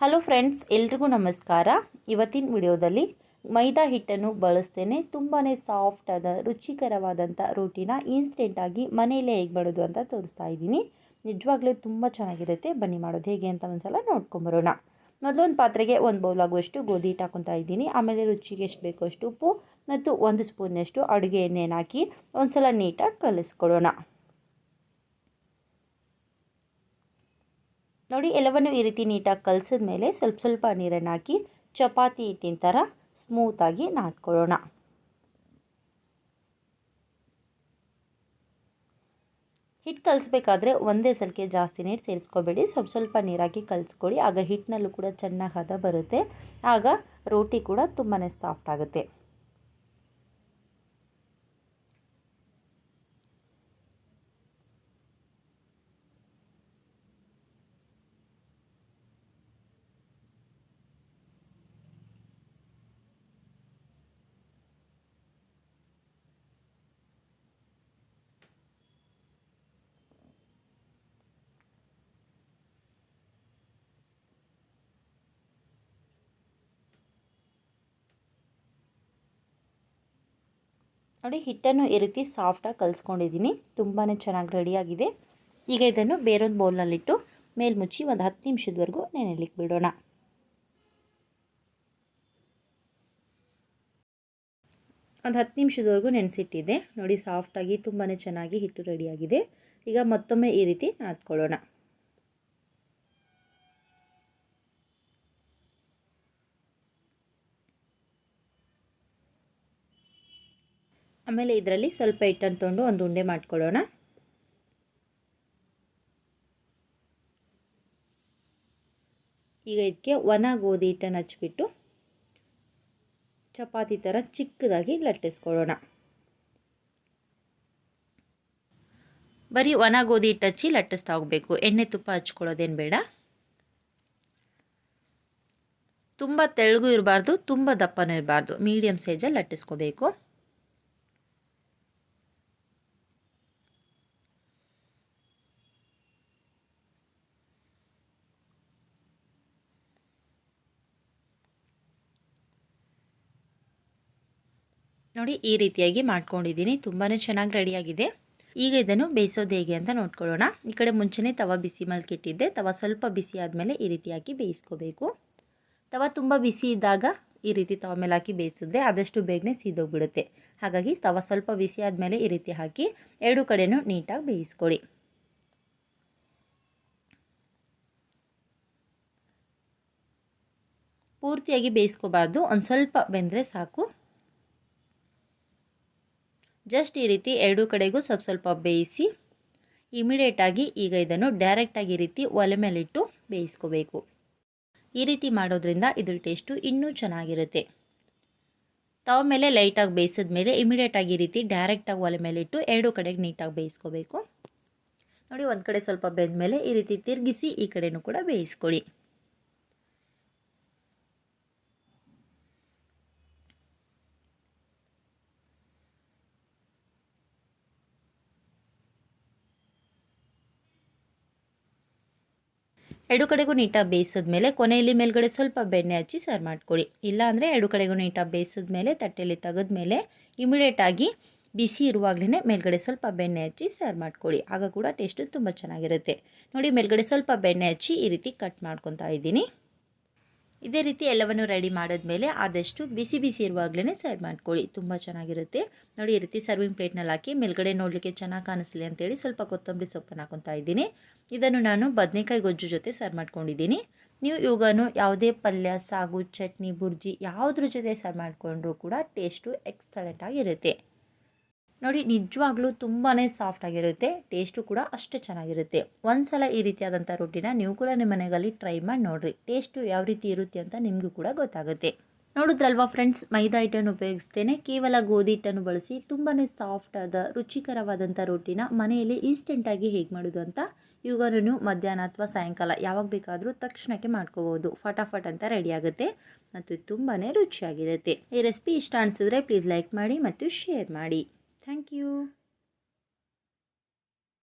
Hello friends ಎಲ್ರಿಗೂ ನಮಸ್ಕಾರ. ಇವತ್ತಿನ ವಿಡಿಯೋದಲ್ಲಿ ಮೈದಾ ಹಿಟ್ಟನ್ನು ಬಳಸ್ತೇನೆ. ತುಂಬಾ ಸಾಫ್ಟ್ ಆದ ರುಚಿಕರವಾದಂಥ ರೋಟಿನ ಇನ್ಸ್ಟೆಂಟಾಗಿ ಮನೆಯಲ್ಲೇ ಹೇಗೆ ಮಾಡೋದು ಅಂತ ತೋರಿಸ್ತಾ ಇದ್ದೀನಿ. ನಿಜವಾಗ್ಲೂ ತುಂಬ ಚೆನ್ನಾಗಿರುತ್ತೆ. ಬನ್ನಿ ಮಾಡೋದು ಹೇಗೆ ಅಂತ ಒಂದ್ಸಲ ನೋಡ್ಕೊಂಬರೋಣ ಮೊದಲೊಂದು ಪಾತ್ರೆಗೆ ಒಂದು ಬೌಲ್ ಆಗುವಷ್ಟು ಗೋಧಿ ಹಿಟ್ಟು ಹಾಕೊತಾ ಇದ್ದೀನಿ. ಆಮೇಲೆ ರುಚಿಗೆ ಎಷ್ಟು ಬೇಕೋ ಅಷ್ಟು ಉಪ್ಪು ಮತ್ತು ಒಂದು ಸ್ಪೂನಷ್ಟು ಅಡುಗೆ ಎಣ್ಣೆನ ಹಾಕಿ ಒಂದ್ಸಲ ನೀಟಾಗಿ ಕಲಿಸ್ಕೊಳ್ಳೋಣ. ನೋಡಿ, ಎಲ್ಲವನ್ನು ಈ ರೀತಿ ನೀಟಾಗಿ ಕಲಸಿದ ಮೇಲೆ ಸ್ವಲ್ಪ ಸ್ವಲ್ಪ ನೀರನ್ನು ಹಾಕಿ ಚಪಾತಿ ಹಿಟ್ಟಿನ ಥರ ಸ್ಮೂತಾಗಿ ನಾದ್ಕೊಳ್ಳೋಣ. ಹಿಟ್ಟು ಕಲಿಸ್ಬೇಕಾದ್ರೆ ಒಂದೇ ಸಲಕ್ಕೆ ಜಾಸ್ತಿ ನೀರು ಸೇರಿಸ್ಕೋಬೇಡಿ. ಸ್ವಲ್ಪ ಸ್ವಲ್ಪ ನೀರಾಗಿ ಕಲಿಸ್ಕೊಳ್ಳಿ. ಆಗ ಹಿಟ್ಟಿನಲ್ಲೂ ಕೂಡ ಚೆನ್ನಾಗಿ ಹದ ಬರುತ್ತೆ. ಆಗ ರೋಟಿ ಕೂಡ ತುಂಬಾ ಸಾಫ್ಟ್ ಆಗುತ್ತೆ. ನೋಡಿ, ಹಿಟ್ಟನ್ನು ಈ ರೀತಿ ಸಾಫ್ಟಾಗಿ ಕಲಿಸ್ಕೊಂಡಿದ್ದೀನಿ. ತುಂಬಾ ಚೆನ್ನಾಗಿ ರೆಡಿಯಾಗಿದೆ ಈಗ ಇದನ್ನು ಬೇರೊಂದು ಬೌಲ್ನಲ್ಲಿಟ್ಟು ಮೇಲ್ಮುಚ್ಚಿ ಒಂದು ಹತ್ತು ನಿಮಿಷದವರೆಗೂ ನೆನೆಲಿಕ್ಕೆ ಬಿಡೋಣ. ಒಂದು ಹತ್ತು ನಿಮಿಷದವರೆಗೂ ನೆನೆಸಿಟ್ಟಿದೆ. ನೋಡಿ ಸಾಫ್ಟಾಗಿ ತುಂಬಾ ಚೆನ್ನಾಗಿ ಹಿಟ್ಟು ರೆಡಿಯಾಗಿದೆ ಈಗ ಮತ್ತೊಮ್ಮೆ ಈ ರೀತಿ ನಾದ್ಕೊಳ್ಳೋಣ. ಆಮೇಲೆ ಇದರಲ್ಲಿ ಸ್ವಲ್ಪ ಹಿಟ್ಟನ್ನು ತೊಗೊಂಡು ಒಂದು ಉಂಡೆ ಮಾಡ್ಕೊಳ್ಳೋಣ. ಈಗ ಇದಕ್ಕೆ ಒಣ ಗೋಧಿ ಹಿಟ್ಟನ್ನು ಹಚ್ಬಿಟ್ಟು ಚಪಾತಿ ಥರ ಚಿಕ್ಕದಾಗಿ ಲಟ್ಟಿಸ್ಕೊಳ್ಳೋಣ. ಬರೀ ಒಣ ಗೋಧಿ ಹಿಟ್ಟು ಹಚ್ಚಿ ಲಟ್ಟಿಸ್ತಾ ಹೋಗಬೇಕು. ಎಣ್ಣೆ ತುಪ್ಪ ಹಚ್ಕೊಳ್ಳೋದೇನು ಬೇಡ. ತುಂಬ ತೆಳ್ಳಗೂ ಇರಬಾರ್ದು, ತುಂಬ ದಪ್ಪನೂ ಇರಬಾರ್ದು. ಮೀಡಿಯಮ್ ಸೈಜಲ್ಲಿ ಲಟ್ಟಿಸ್ಕೋಬೇಕು. ನೋಡಿ ಈ ರೀತಿಯಾಗಿ ಮಾಡ್ಕೊಂಡಿದ್ದೀನಿ. ತುಂಬಾ ಚೆನ್ನಾಗಿ ರೆಡಿಯಾಗಿದೆ. ಈಗ ಇದನ್ನು ಬೇಯಿಸೋದು ಹೇಗೆ ಅಂತ ನೋಡ್ಕೊಳ್ಳೋಣ. ಈ ಕಡೆ ಮುಂಚೆನೇ ತವ ಬಿಸಿ ಮಲ್ಕಿಟ್ಟಿದ್ದೆ. ತವ ಸ್ವಲ್ಪ ಬಿಸಿ ಆದಮೇಲೆ ಈ ರೀತಿಯಾಗಿ ಬೇಯಿಸ್ಕೋಬೇಕು. ತವ ತುಂಬ ಬಿಸಿ ಇದ್ದಾಗ ಈ ರೀತಿ ತವ ಮೇಲೆ ಹಾಕಿ ಬೇಯಿಸಿದ್ರೆ ಆದಷ್ಟು ಬೇಗನೆ ಸೀದೋಗ್ಬಿಡುತ್ತೆ. ಹಾಗಾಗಿ ತವ ಸ್ವಲ್ಪ ಬಿಸಿ ಆದಮೇಲೆ ಈ ರೀತಿ ಹಾಕಿ ಎರಡು ಕಡೆಯೂ ನೀಟಾಗಿ ಬೇಯಿಸ್ಕೊಳ್ಳಿ. ಪೂರ್ತಿಯಾಗಿ ಬೇಯಿಸ್ಕೋಬಾರ್ದು. ಒಂದು ಸ್ವಲ್ಪ ಬೆಂದರೆ ಸಾಕು. ಜಸ್ಟ್ ಈ ರೀತಿ ಎರಡೂ ಕಡೆಗೂ ಸ್ವಲ್ಪ ಸ್ವಲ್ಪ ಬೇಯಿಸಿ ಇಮಿಡಿಯೇಟಾಗಿ ಈಗ ಇದನ್ನು ಡೈರೆಕ್ಟಾಗಿ ಈ ರೀತಿ ಒಲೆ ಮೇಲಿಟ್ಟು ಬೇಯಿಸ್ಕೋಬೇಕು. ಈ ರೀತಿ ಮಾಡೋದ್ರಿಂದ ಇದ್ರ ಟೇಸ್ಟು ಇನ್ನೂ ಚೆನ್ನಾಗಿರುತ್ತೆ. ತವ ಮೇಲೆ ಲೈಟಾಗಿ ಬೇಯಿಸಿದ ಮೇಲೆ ಇಮಿಡಿಯೇಟಾಗಿ ಈ ರೀತಿ ಡೈರೆಕ್ಟಾಗಿ ಒಲೆ ಮೇಲಿಟ್ಟು ಎರಡು ಕಡೆಗೆ ನೀಟಾಗಿ ಬೇಯಿಸ್ಕೋಬೇಕು. ನೋಡಿ ಒಂದು ಕಡೆ ಸ್ವಲ್ಪ ಬೆಂದ ಮೇಲೆ ಈ ರೀತಿ ತಿರುಗಿಸಿ ಈ ಕಡೆನೂ ಕೂಡ ಬೇಯಿಸ್ಕೊಳ್ಳಿ. ಎರಡು ಕಡೆಗೂ ನೀಟಾಗಿ ಬೇಯಿಸಿದ ಮೇಲೆ ಕೊನೆಯಲ್ಲಿ ಮೇಲ್ಗಡೆ ಸ್ವಲ್ಪ ಬೆಣ್ಣೆ ಹಚ್ಚಿ ಸರ್ವ್ ಮಾಡ್ಕೊಳ್ಳಿ. ಇಲ್ಲ ಅಂದರೆ ಎರಡು ಕಡೆಗೂ ನೀಟಾಗಿ ಬೇಯಿಸಿದ ಮೇಲೆ, ತಟ್ಟೆಯಲ್ಲಿ ತೆಗೆದ ಮೇಲೆ ಇಮಿಡಿಯೇಟಾಗಿ ಬಿಸಿ ಇರುವಾಗಲೇ ಮೇಲ್ಗಡೆ ಸ್ವಲ್ಪ ಬೆಣ್ಣೆ ಹಚ್ಚಿ ಸರ್ವ್ ಮಾಡ್ಕೊಳ್ಳಿ. ಆಗ ಕೂಡ ಟೇಸ್ಟು ತುಂಬ ಚೆನ್ನಾಗಿರುತ್ತೆ. ನೋಡಿ, ಮೇಲ್ಗಡೆ ಸ್ವಲ್ಪ ಬೆಣ್ಣೆ ಹಚ್ಚಿ ಈ ರೀತಿ ಕಟ್ ಮಾಡ್ಕೊತಾ ಇದ್ದೀನಿ. ಇದೇ ರೀತಿ ಎಲ್ಲವನ್ನು ರೆಡಿ ಮಾಡಿದ್ಮೇಲೆ ಆದಷ್ಟು ಬಿಸಿ ಬಿಸಿ ಇರುವಾಗಲೇ ಸರ್ವ್ ಮಾಡ್ಕೊಳ್ಳಿ. ತುಂಬ ಚೆನ್ನಾಗಿರುತ್ತೆ. ನೋಡಿ, ಈ ರೀತಿ ಸರ್ವಿಂಗ್ ಪ್ಲೇಟ್ನಲ್ಲಿ ಹಾಕಿ ಮೇಲ್ಗಡೆ ನೋಡಲಿಕ್ಕೆ ಚೆನ್ನಾಗಿ ಕಾಣಿಸ್ಲಿ ಅಂತೇಳಿ ಸ್ವಲ್ಪ ಕೊತ್ತಂಬರಿ ಸೊಪ್ಪನ್ನು ಹಾಕೊತಾ ಇದ್ದೀನಿ. ಇದನ್ನು ನಾನು ಬದನೆಕಾಯಿ ಗೊಜ್ಜು ಜೊತೆ ಸರ್ವ್ ಮಾಡ್ಕೊಂಡಿದ್ದೀನಿ. ನೀವು ಇವಾಗನು ಯಾವುದೇ ಪಲ್ಯ, ಸಾಗು, ಚಟ್ನಿ, ಬುರ್ಜಿ ಯಾವುದ್ರ ಜೊತೆ ಸರ್ವ್ ಮಾಡಿಕೊಂಡ್ರೂ ಕೂಡ ಟೇಸ್ಟು ಎಕ್ಸಲೆಂಟ್ ಆಗಿರುತ್ತೆ. ನೋಡಿ, ನಿಜವಾಗ್ಲೂ ತುಂಬಾ ಸಾಫ್ಟ್ ಆಗಿರುತ್ತೆ, ಟೇಸ್ಟು ಕೂಡ ಅಷ್ಟೇ ಚೆನ್ನಾಗಿರುತ್ತೆ. ಒಂದು ಸಲ ಈ ರೀತಿಯಾದಂಥ ರೊಟ್ಟಿನ ನೀವು ಕೂಡ ನಿಮ್ಮ ಮನೆಯಲ್ಲಿ ಟ್ರೈ ಮಾಡಿ ನೋಡಿರಿ, ಟೇಸ್ಟು ಯಾವ ರೀತಿ ಇರುತ್ತೆ ಅಂತ ನಿಮಗೂ ಕೂಡ ಗೊತ್ತಾಗುತ್ತೆ. ನೋಡಿದ್ರಲ್ವಾ ಫ್ರೆಂಡ್ಸ್, ಮೈದಾ ಹಿಟ್ಟನ್ನು ಉಪಯೋಗಿಸ್ತೇನೆ. ಕೇವಲ ಗೋಧಿ ಹಿಟ್ಟನ್ನು ಬಳಸಿ ತುಂಬಾ ಆದ, ರುಚಿಕರವಾದಂಥ ರೊಟ್ಟಿನ ಮನೆಯಲ್ಲಿ ಇನ್ಸ್ಟೆಂಟಾಗಿ ಹೇಗೆ ಮಾಡೋದು ಅಂತ ಇವುಗಳನ್ನು ಮಧ್ಯಾಹ್ನ ಅಥವಾ ಸಾಯಂಕಾಲ ಯಾವಾಗ ಬೇಕಾದರೂ ತಕ್ಷಣಕ್ಕೆ ಮಾಡ್ಕೋಬೋದು. ಫಟಾಫಟ್ ಅಂತ ರೆಡಿ ಆಗುತ್ತೆ ಮತ್ತು ತುಂಬಾ ರುಚಿಯಾಗಿರುತ್ತೆ. ಈ ರೆಸಿಪಿ ಇಷ್ಟ ಅನಿಸಿದ್ರೆ ಪ್ಲೀಸ್ ಲೈಕ್ ಮಾಡಿ ಮತ್ತು ಶೇರ್ ಮಾಡಿ. Thank you.